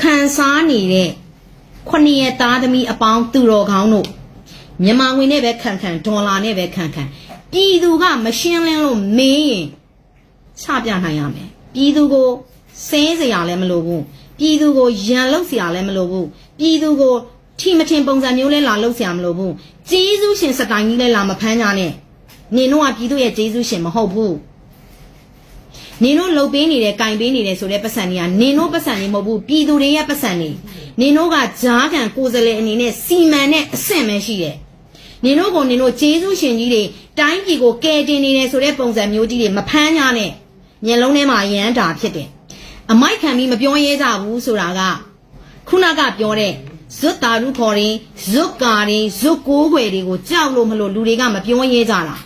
ခံစားနေတဲ့ခொနည်းသားသမီးအပေါင်းသူတော်ကောင်းတို့မြန်မာငွေနဲ့ပဲခံခံဒေါ်လာနဲ့ပဲခံခံပြည်သူကမရှင်းလင်းလို့မေးရင်ချပြနိုင်ရမယ်ပြည်သူကိုစင်းစရာလည်းမလိုဘူးပြည်သူကိုရန်လုပ်စရာလည်းမလိုဘူးပြည်သူကိုထီမထင်ပုံစံမျိုးလဲလာလုပ်စရာမလိုဘူးကျေးဇူးရှင်စတိုင်ကြီးလဲလာမဖမ်းကြနဲ့နင်တို့ကပြည်သူရဲ့ကျေးဇူးရှင်မဟုတ်ဘူး နင်တို့လှုပ်ပေးနေတယ်၊ကင်ပေးနေတယ်ဆိုတဲ့ပတ်စံတွေကနင်တို့ပတ်စံတွေမဟုတ်ဘူးပြည်သူတွေရဲ့ပတ်စံတွေနင်တို့ကဂျားကန်ကိုယ်စလဲအနေနဲ့စီမံတဲ့အဆင့်ပဲရှိတယ်နင်တို့ကနင်တို့ကျေးဇူးရှင်ကြီးတွေတိုင်းပြည်ကိုကယ်တင်နေတယ်ဆိုတဲ့ပုံစံမျိုးကြီးတွေမဖမ်းကြနဲ့မျက်လုံးထဲမှာရမ်းတာဖြစ်တယ်အမိုက်ခံပြီးမပြောရဲကြဘူးဆိုတာကခုနကပြောတဲ့ဇွတ်တာရုခေါ်ရင်ဇွတ်ကာတွေဇွတ်ကိုးွယ်တွေကိုကြောက်လို့မလို့လူတွေကမပြောရဲကြတာ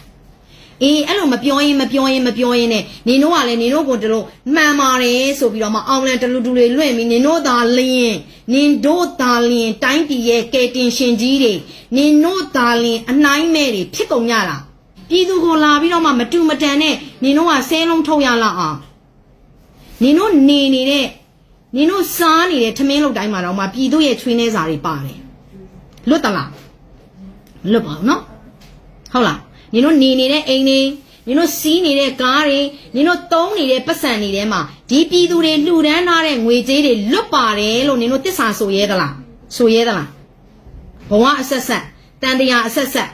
အေးအဲ့လိုမပြောရင်မပြောရင်မပြောရင်နဲ့နင်တို့ကလည်းနင်တို့ကိုတလို့မှန်ပါတယ်ဆိုပြီးတော့မှအောင်လန်တလူတူတွေလွင့်ပြီးနင်တို့သာလျင်နင်တို့သာလျင်တိုင်းပြည်ရဲ့ကယ်တင်ရှင်ကြီးတွေနင်တို့သာလျင်အနိုင်မဲ့တွေဖြစ်ကုန်ကြတာပြည်သူကိုလာပြီးတော့မှမတူမတန်နဲ့နင်တို့ကဆဲလုံးထုတ်ရလောက်အောင်နင်တို့နေနေတဲ့နင်တို့စားနေတဲ့ထမင်းလုပ်တိုင်းမှာတော့မှပြည်သူရဲ့ချွေးနှဲစာတွေပါတယ်လွတ်တလားမလွတ်ပါဘူးနော်ဟုတ်လား နင်တို့နေနေတဲ့အိမ်တွေနင်တို့စီးနေတဲ့ကားတွေနင်တို့သုံးနေတဲ့ပတ်စံတွေထဲမှာဒီပြည်သူတွေလှူဒန်းထားတဲ့ငွေကြေးတွေလွတ်ပါတယ်လို့နင်တို့တစ္ဆာဆိုရဲသလားဆိုရဲသလားဘဝအဆက်ဆက်တန်တရားအဆက်ဆက်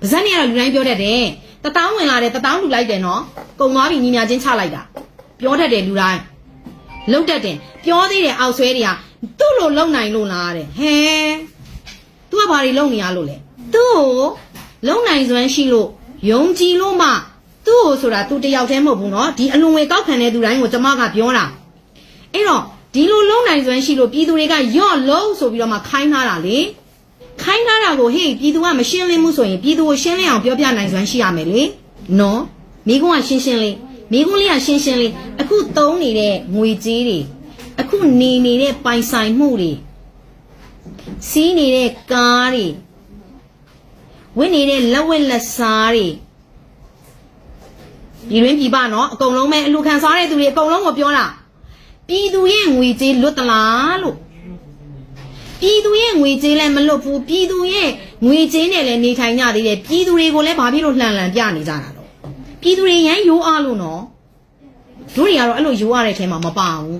ပါဇက်နေရတော့လူတိုင်းပြောတတ်တယ်တတောင်းဝင်လာတယ်တတောင်းလူလိုက်တယ်နော်ကုံသွားပြီညီမချင်းချလိုက်တာပြောတတ်တယ်လူတိုင်းလုတ်တတ်တယ်ပြောသေးတယ်အောက်ဆွဲတွေကသူ့လိုလုံနိုင်လို့လားတဲ့ဟဲ तू ကဘာတွေလုံနေရလို့လဲသူ့ကို လုံနိုင်စွမ်းရှိလို့ယုံကြည်လို့မှသူ့ကိုဆိုတာ तू တယောက်တည်းမဟုတ်ဘူးเนาะဒီအလွန်ဝေကောက်ခံတဲ့သူတိုင်းကိုကျမကပြောတာအဲ့တော့ဒီလိုလုံနိုင်စွမ်းရှိလို့ပြည်သူတွေကယော့လုံးဆိုပြီးတော့မှခိုင်းထားတာလေခိုင်းထားတာကိုဟေ့ပြည်သူကမရှင်းလင်းဘူးဆိုရင်ပြည်သူကိုရှင်းလင်းအောင်ပြောပြနိုင်စွမ်းရှိရမယ်လေနော်မိကုန်းကရှင်းရှင်းလေးမိကုန်းလေးကရှင်းရှင်းလေးအခုသုံးနေတဲ့ငွေကြေးတွေအခုနေနေတဲ့ပိုင်ဆိုင်မှုတွေ စီးနေတဲ့ကားတွေ ဝင့်နေတဲ့လက်ဝက်လက်စားတွေဒီရင်းပြပနော်အကုန်လုံးပဲအလူခံစားတဲ့သူတွေအကုန်လုံးကိုပြောတာပြည်သူရဲ့ငွေကြေးလွတ်သလားလို့ပြည်သူရဲ့ငွေကြေးလည်းမလွတ်ဘူးပြည်သူရဲ့ငွေကြေးနဲ့လည်းနေထိုင်ကြသေးတယ်ပြည်သူတွေကိုလည်းဘာဖြစ်လို့လှန်လှန်ပြနေကြတာတော့ပြည်သူတွေရမ်းရိုးအားလို့နော်တို့တွေကတော့အဲ့လိုရိုးရတဲ့ထဲမှာမပါဘူး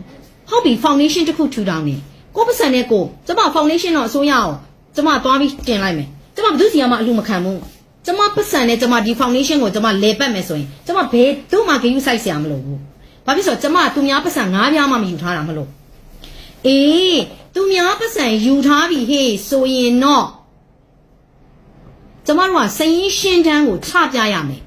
ဟုတ်ပြီ foundation တစ်ခုထူထောင်နေကိုယ့်ပတ်စံနဲ့ကိုယ်ကျမ foundation တော့အစိုးရအောင်ကျမသွားပြီးတင်လိုက်မယ် ကျမဘယ်သူစီကမှအလူမခံဘူးကျမပတ်စံနဲ့ကျမဒီ foundation ကိုကျမလဲပတ်မယ်ဆိုရင်ကျမဘယ်သူ့မှဂရုစိုက်စရာမလိုဘူးဘာဖြစ်လို့လဲဆိုတော့ကျမကသူများပတ်စံ၅ပြားမှမယူထားတာမလို့အေးသူများပတ်စံယူထားပြီဟေးဆိုရင်တော့ကျမတို့ကစရင်ရှင်းတန်းကိုချပြရမယ်